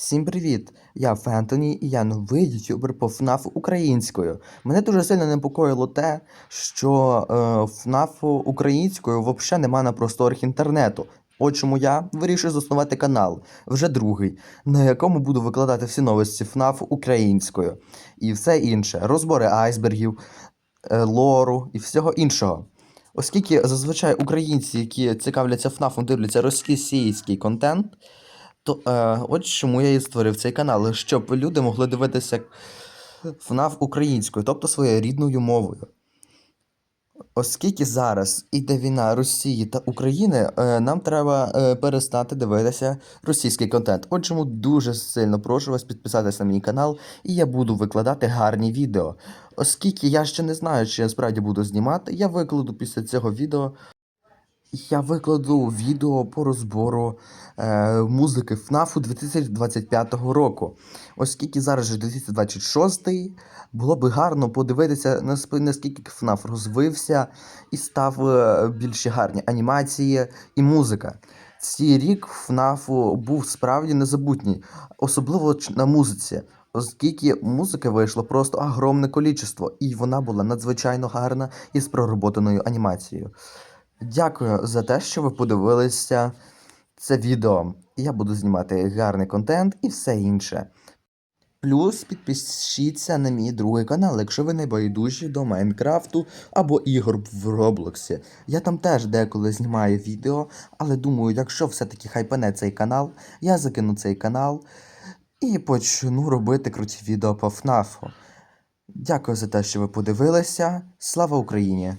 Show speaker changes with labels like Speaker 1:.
Speaker 1: Всім привіт! Я Фентоні і я новий ютубер по ФНАФ українською. Мене дуже сильно непокоїло те, що е, ФНАФ українською взагалі нема на просторах інтернету. От чому я вирішив заснувати канал, вже другий, на якому буду викладати всі новості ФНАФ українською і все інше, розбори айсбергів, е, лору і всього іншого. Оскільки зазвичай українці, які цікавляться ФНАФом, дивляться російський контент, то е, от чому я і створив цей канал, щоб люди могли дивитися ФНАФ українською, тобто своєю рідною мовою. Оскільки зараз іде війна Росії та України, е, нам треба е, перестати дивитися російський контент. От чому дуже сильно прошу вас підписатися на мій канал, і я буду викладати гарні відео. Оскільки я ще не знаю, чи я справді буду знімати, я викладу після цього відео. Я викладу відео по розбору е, музики ФНАФу 2025 року. Оскільки зараз же 2026 було би гарно подивитися, наскільки ФНАФ розвився і став е, більш гарні анімації і музика. Цей рік ФНАФу був справді незабутній, особливо на музиці. Оскільки музики вийшло просто огромне кількість, і вона була надзвичайно гарна і з пророботаною анімацією. Дякую за те, що ви подивилися це відео. Я буду знімати гарний контент і все інше. Плюс підпишіться на мій другий канал, якщо ви не байдужі до Майнкрафту або ігор в Роблоксі. Я там теж деколи знімаю відео, але думаю, якщо все-таки хайпане цей канал, я закину цей канал і почну робити круті відео по ФНАФу. Дякую за те, що ви подивилися. Слава Україні!